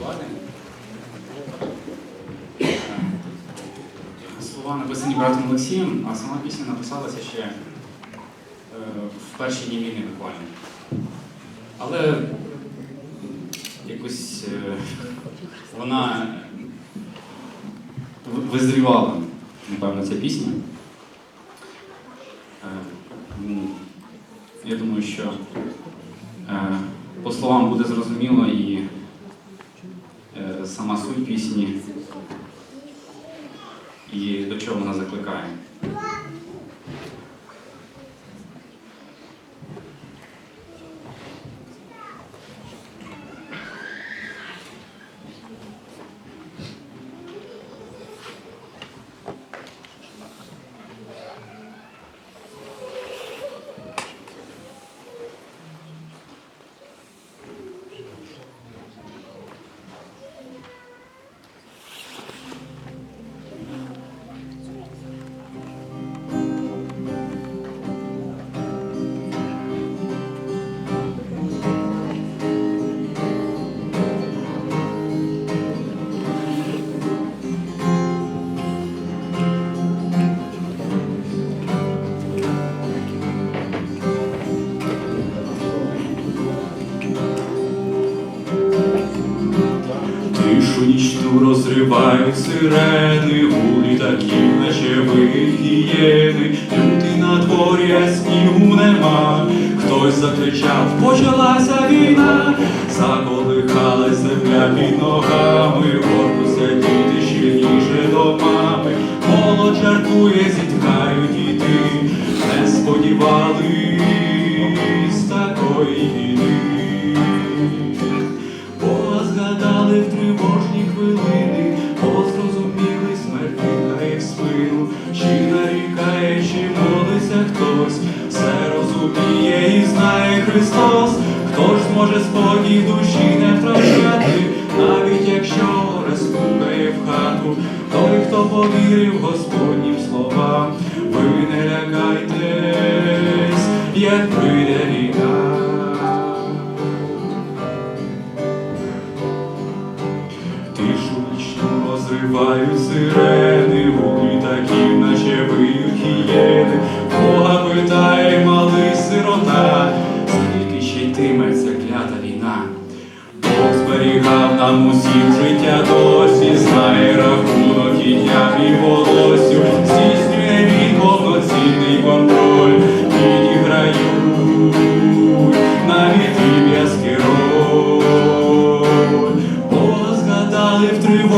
Е, Слова написані братом Олексієм, а сама пісня написалася ще е, в перші дні війни буквально. Але якось е, вона визрівала, напевно, ця пісня. Е, ну, Я думаю, що по словам буде зрозуміло і сама суть пісні, і до чого вона закликає. Тишу нічну розривають сирени, у літаків наче вихієни, Лютий на дворі, а снігу нема. Хтось закричав, почалася війна, заколихалась земля під ногами, горнуться діти щільніше до мами, молодь жартує, зітхають зможе спокій душі не втрачати, навіть якщо розпукає в хату, той, хто повірив Господнім словам, ви не лякайтесь, як прийде війна. Тишу нічну розривають сирени, у літаків, наче виють гієни. Бога питає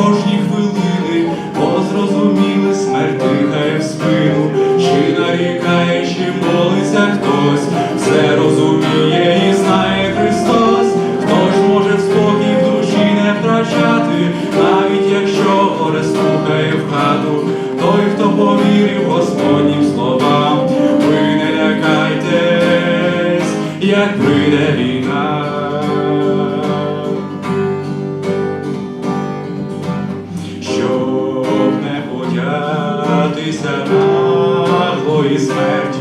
тривожні хвилини, бо зрозуміли смерть дихає в спину, чи нарікає, чи молиться хтось, все розуміє і знає Христос, хто ж може спокій в душі не втрачати, навіть якщо горе стукає в хату, той, хто повірив Господнім словам, ви не лякайтесь, як прийде війна. смерті